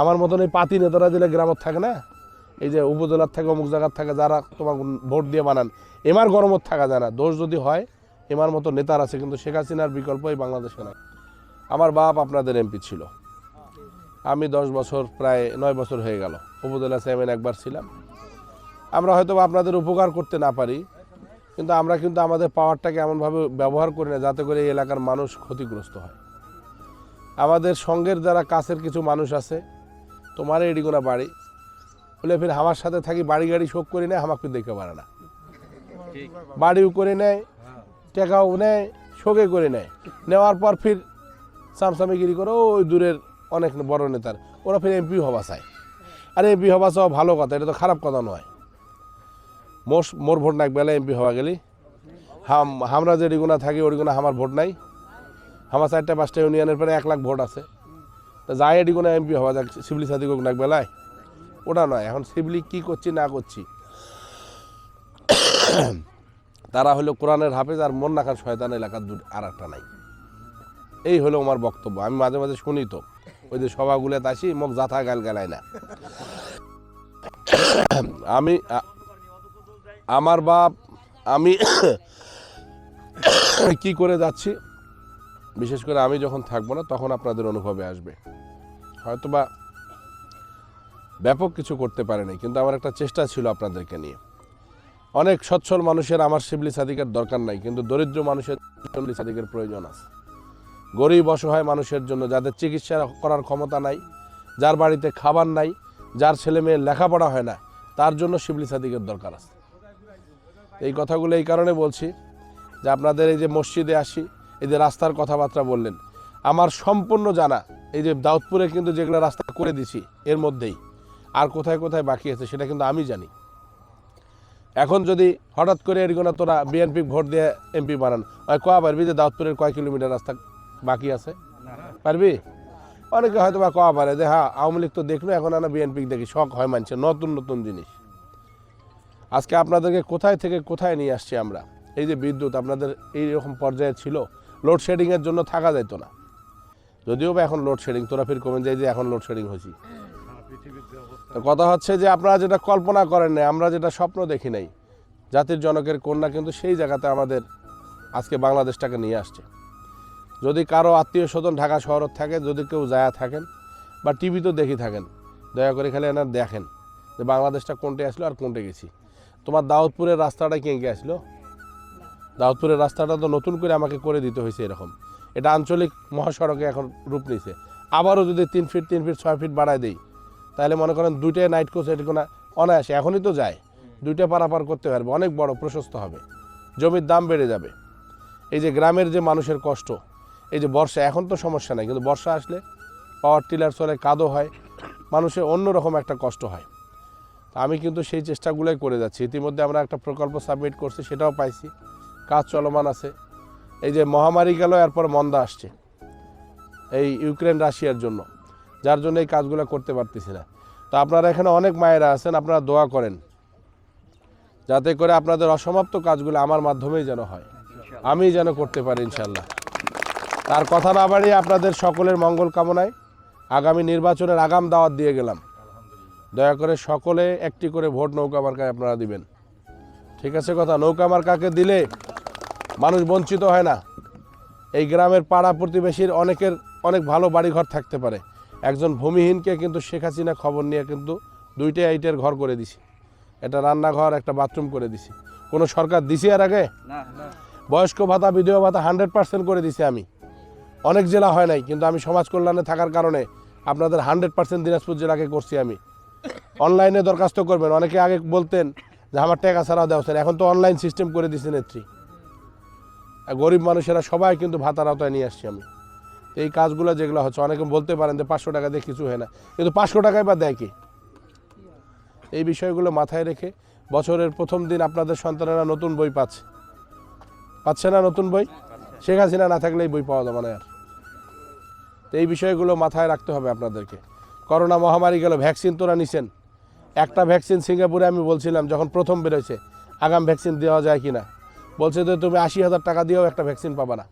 আমার মতন এই পাতি নেতারা দিলে গ্রামত থাকে না? এই যে উপজেলার থাকে অমুক জায়গার থাকে যারা তোমার ভোট দিয়ে বানান, এমার গরমত থাকা যায় না। দোষ যদি হয়, এমার মতো নেতার আছে, কিন্তু শেখ হাসিনার বিকল্প এই বাংলাদেশে নাই। আমার বাপ আপনাদের এমপি ছিল। আমি দশ বছর, প্রায় নয় বছর হয়ে গেল। উপজেলা চেয়ারম্যান একবার ছিলাম। আমরা হয়তো আপনাদের উপকার করতে না পারি, কিন্তু আমরা কিন্তু আমাদের পাওয়ারটাকে এমনভাবে ব্যবহার করি না, যাতে করে এই এলাকার মানুষ ক্ষতিগ্রস্ত হয়। আমাদের সঙ্গের যারা কাছের কিছু মানুষ আছে তোমার এডিগুনা বাড়ি। বলে ফির আমার সাথে থাকি, বাড়ি গাড়ি শোক করি নেয়, আমাকে দেখতে পারে না। বাড়িও করে নেয়, টেকাও নেয়, শোকে করে নেয়। নেওয়ার পর ফির সামসামিগিরি করে, ওই দূরের অনেক বড় নেতার, ওরা ফির এমপি হবা চায়। আর এমপি হবা চাও ভালো কথা, এটা তো খারাপ কথা নয়। মোর মোর ভোট নাক বেলা এমপি হওয়া গেলি। হাম আমরা যে রিগুনা থাকি ওরিগুনা আমার ভোট নাই। আমার চারটা পাঁচটা ইউনিয়নের পরে এক লাখ ভোট আছে। তা যাই এডিগুনা এমপি হওয়া যাক, শিবলি সাথী কোক নাক বেলায় ওটা নয়, এখন শিবলি কি করছি, না করছি। তারা হলো কোরআনের হাফেজ আর মন রাখার শয়তান এলাকার দু আর একটা নাই। এই হলো আমার বক্তব্য। আমি মাঝে মাঝে শুনি তো, ওই যে সভাগুলোতে আসি মোক জাথা গাল গালায় না। আমি আমার বাপ, আমি কি করে যাচ্ছি? বিশেষ করে আমি যখন থাকব না, তখন আপনাদের অনুভবে আসবে। হয়তোবা ব্যাপক কিছু করতে পারেনি কিন্তু আমার একটা চেষ্টা ছিল আপনাদেরকে নিয়ে। অনেক সচ্ছল মানুষের আমার শিবলি সাদিকের দরকার নাই, কিন্তু দরিদ্র মানুষের শিবলি সাদিকের প্রয়োজন আছে। গরিব অসহায় মানুষের জন্য যাদের চিকিৎসা করার ক্ষমতা নাই, যার বাড়িতে খাবার নাই, যার ছেলে মেয়ে লেখাপড়া হয় না, তার জন্য শিবলি সাদিকের দরকার আছে। এই কথাগুলো এই কারণে বলছি যে আপনাদের এই যে মসজিদে আসি এই যে রাস্তার কথাবার্তা বললেন, আমার সম্পূর্ণ জানা, এই যে দাউদপুরে কিন্তু যেগুলো রাস্তা করে দিছি, এর মধ্যেই। আর কোথায় কোথায় বাকি আছে সেটা কিন্তু আমি জানি। এখন যদি হঠাৎ করে এরকম তোরা বিএনপি ভোট দিয়ে এমপি বানান, ওই কয়া পারবি যে দাউদপুরের কয় কিলোমিটার রাস্তা বাকি আছে? পারবি? অনেকে হয়তো বা কয়া পারে যে হ্যাঁ আওয়ামী লীগ তো দেখল এখন আমরা বিএনপি দেখি, শখ হয় মানছে, নতুন নতুন জিনিস। আজকে আপনাদেরকে কোথায় থেকে কোথায় নিয়ে আসছি আমরা? এই যে বিদ্যুৎ, আপনাদের এই রকম পর্যায়ে ছিল লোডশেডিংয়ের জন্য থাকা যেত না। যদিও বা এখন লোডশেডিং তোরা ফির কমে যায় যে এখন লোডশেডিং হয়েছি। তো কথা হচ্ছে যে আপনারা যেটা কল্পনা করেন নাই, আমরা যেটা স্বপ্ন দেখি নাই, জাতির জনকের কন্যা কিন্তু সেই জায়গাতে আমাদের আজকে বাংলাদেশটাকে নিয়ে আসছে। যদি কারও আত্মীয় স্বজন ঢাকা শহরত থাকে যদি কেউ যায় থাকেন বা টিভিতেও দেখি থাকেন, দয়া করে খালি এনার দেখেন যে বাংলাদেশটা কোনটে আসলো আর কোনটে গেছি। তোমার দাউদপুরের রাস্তাটা কে কে আসলো? দাউদপুরের রাস্তাটা তো নতুন করে আমাকে করে দিতে হয়েছে এরকম। এটা আঞ্চলিক মহাসড়কে এখন রূপ নিয়েছে আবারও যদি তিন ফিট তিন ফিট, ছয় ফিট বাড়ায় দেই, তাহলে মনে করেন দুইটাই নাইট কোচ, এটা কোনো অনায়াসে, এখনই তো যায়। দুইটা পারাপার করতে পারবে, অনেক বড়, প্রশস্ত হবে। জমির দাম বেড়ে যাবে। এই যে গ্রামের যে মানুষের কষ্ট, এই যে বর্ষা, এখন তো সমস্যা নাই, কিন্তু বর্ষা আসলে পাওয়ার টিলার চলে, কাদো হয়, মানুষের অন্যরকম একটা কষ্ট হয়। আমি কিন্তু সেই চেষ্টাগুলোই করে যাচ্ছি। ইতিমধ্যে আমরা একটা প্রকল্প সাবমিট করছি, সেটাও পাইছি। কাজ চলমান আছে। এই যে মহামারী গেল, এরপর মন্দা আসছে এই ইউক্রেন রাশিয়ার জন্য, যার জন্য এই কাজগুলো করতে পারতেছি না। তো আপনারা এখানে অনেক মায়েরা আছেন, আপনারা দোয়া করেন, যাতে করে আপনাদের অসমাপ্ত কাজগুলো আমার মাধ্যমেই যেন হয়। আমি যেন করতে পারি ইনশাল্লাহ তার কথা না বাড়িয়ে আপনাদের সকলের মঙ্গল কামনায় আগামী নির্বাচনের আগাম দাওয়াত দিয়ে গেলাম। দয়া করে সকলে একটি করে ভোট নৌকা মার্কায় আপনারা দিবেন। ঠিক আছে কথা, নৌকা মার্কাকে দিলে মানুষ বঞ্চিত হয় না। এই গ্রামের পাড়া প্রতিবেশীর অনেকের অনেক ভালো বাড়িঘর থাকতে পারে। একজন ভূমিহীনকে কিন্তু শেখ হাসিনা খবর নিয়ে কিন্তু দুইটা আইটের ঘর করে দিছি। একটা রান্নাঘর একটা বাথরুম করে দিছি। কোনো সরকার দিছি আর আগে? বয়স্ক ভাতা বিধবা ভাতা হান্ড্রেড পার্সেন্ট করে দিছি আমি। অনেক জেলা হয় নাই কিন্তু আমি সমাজ কল্যাণে থাকার কারণে আপনাদের হান্ড্রেড পার্সেন্ট দিনাজপুর জেলাকে করছি আমি। অনলাইনে দরখাস্ত করবেন অনেকে আগে বলতেন যে আমার টাকা ছাড়া দেওয়া এখন তো অনলাইন সিস্টেম করে দিছে নেত্রী। গরিব মানুষেরা সবাই কিন্তু ভাতার আওতায় নিয়ে আসছি আমি। এই কাজগুলো যেগুলো হচ্ছে, অনেকে বলতে পারেন যে পাঁচশো টাকা দিয়ে কিছু হয় না। কিন্তু পাঁচশো টাকায় বা দেয় কি? এই বিষয়গুলো মাথায় রেখে বছরের প্রথম দিন আপনাদের সন্তানেরা নতুন বই পাচ্ছে। পাচ্ছে না নতুন বই? শেখ হাসিনা না থাকলে এই বই পাওয়া যাবে না আর। তো এই বিষয়গুলো মাথায় রাখতে হবে আপনাদেরকে। করোনা মহামারী গেল, ভ্যাকসিন তোরা নিছেন। একটা ভ্যাকসিন সিঙ্গাপুরে আমি বলছিলাম, যখন প্রথম বেরোয়ছে আগাম ভ্যাকসিন দেওয়া যায় কি না বলছে যে তুমি আশি হাজার টাকা দিয়েও একটা ভ্যাকসিন পাবা না।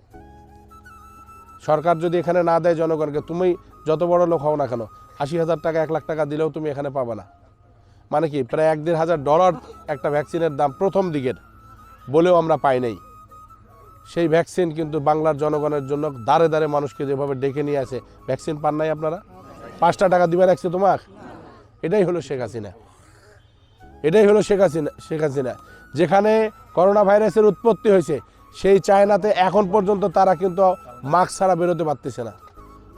সরকার যদি এখানে না দেয় জনগণকে, তুমি যত বড় লোক হও না কেন, আশি হাজার টাকা, এক লাখ টাকা দিলেও তুমি এখানে পাবে না। মানে কি, প্রায় এক দেড় হাজার ডলার একটা ভ্যাকসিনের দাম প্রথম দিকের বলেও আমরা পাই নাই। সেই ভ্যাকসিন কিন্তু বাংলার জনগণের জন্য দাঁড়ে দাঁড়ে মানুষকে যেভাবে ডেকে নিয়ে আসে ভ্যাকসিন পান নাই আপনারা? পাঁচটা টাকা দিবে রাখছে তোমার এটাই হলো শেখ হাসিনা। এটাই হলো শেখ হাসিনা শেখ হাসিনা। যেখানে করোনা ভাইরাসের উৎপত্তি হয়েছে, সেই চায়নাতে এখন পর্যন্ত তারা কিন্তু মাস্ক ছাড়া বেরোতে পারতেছে না।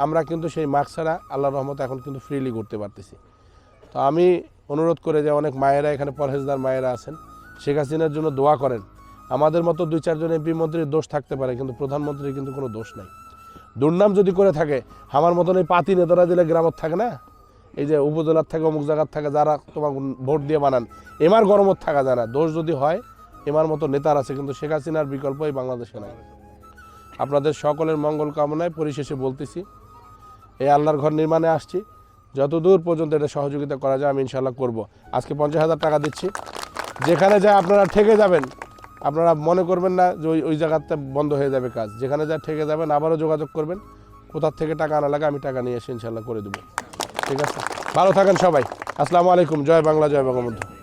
আমরা কিন্তু সেই মাস্ক ছাড়া আল্লাহ রহমত এখন কিন্তু ফ্রিলি করতে পারতেছি। তো আমি অনুরোধ করে যে অনেক মায়েরা এখানে পরহেজদার মায়েরা আছেন, শেখ হাসিনার জন্য দোয়া করেন। আমাদের মতো দুই, চারজন এমপি মন্ত্রীর দোষ থাকতে পারে, কিন্তু প্রধানমন্ত্রীর কিন্তু কোনো দোষ নাই। দুর্নাম যদি করে থাকে, আমার মতন এই পাতি নেতারা দিলে গ্রামত থাকে না? এই যে উপজেলার থেকে অমুক জায়গার থাকে যারা তোমার ভোট দিয়ে বানান, এমার গরমত থাকা যায় না। দোষ যদি হয়, এমার মতো নেতার আছে, কিন্তু শেখ হাসিনার বিকল্প এই বাংলাদেশে নাই। আপনাদের সকলের মঙ্গল কামনায় পরিশেষে বলতেছি, এই আল্লাহর ঘর নির্মাণে আসছি। যতদূর পর্যন্ত এটা সহযোগিতা করা যায়, আমি ইনশাল্লাহ করব। আজকে পঞ্চাশ হাজার টাকা দিচ্ছি। যেখানে যা আপনারা ঠেকে যাবেন। আপনারা মনে করবেন না যে ওই ওই জায়গাতে বন্ধ হয়ে যাবে কাজ। যেখানে যা ঠেকে যাবেন, আবারও যোগাযোগ করবেন। কোথার থেকে টাকা আনা লাগে, আমি টাকা নিয়ে এসে ইনশাল্লাহ করে দেবো। ঠিক আছে। ভালো থাকেন সবাই। আসসালামু আলাইকুম। জয় বাংলা জয় বঙ্গবন্ধু।